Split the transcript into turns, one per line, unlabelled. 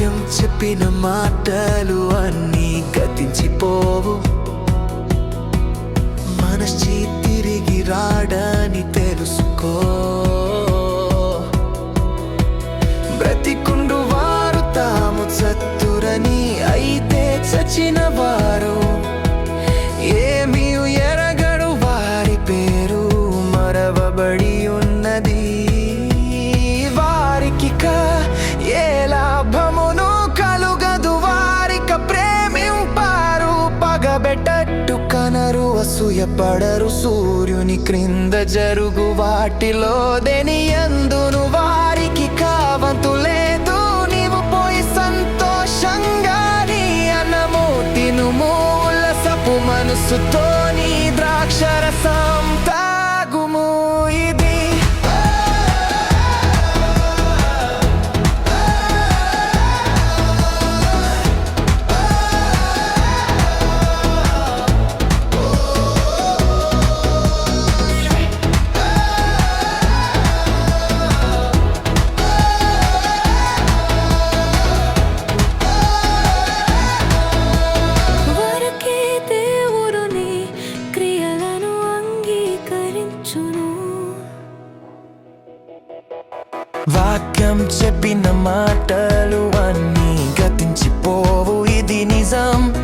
వాక్యం చెప్పిన మాటలు అన్నీ గతించిపోవు. మనశ్చి తిరిగి రాడని తెలుసుకో. బ్రతికుండు వారు తాము చత్తురని అయితే చచ్చిన వారు అసూయపడరు సూర్యుని క్రింద జరుగు వాటిలో. దేని ఎందును వారికి కావంతు లేదు. నీవు పోయి సంతోషంగా నీ అన్నము తినుము ఉల్లసపు మనసుతో నీ ద్రాక్షరసం తాగుము.
వాక్యం చెప్పిన మాటలు అన్ని
గతించిపోవు. ఇది నిజం.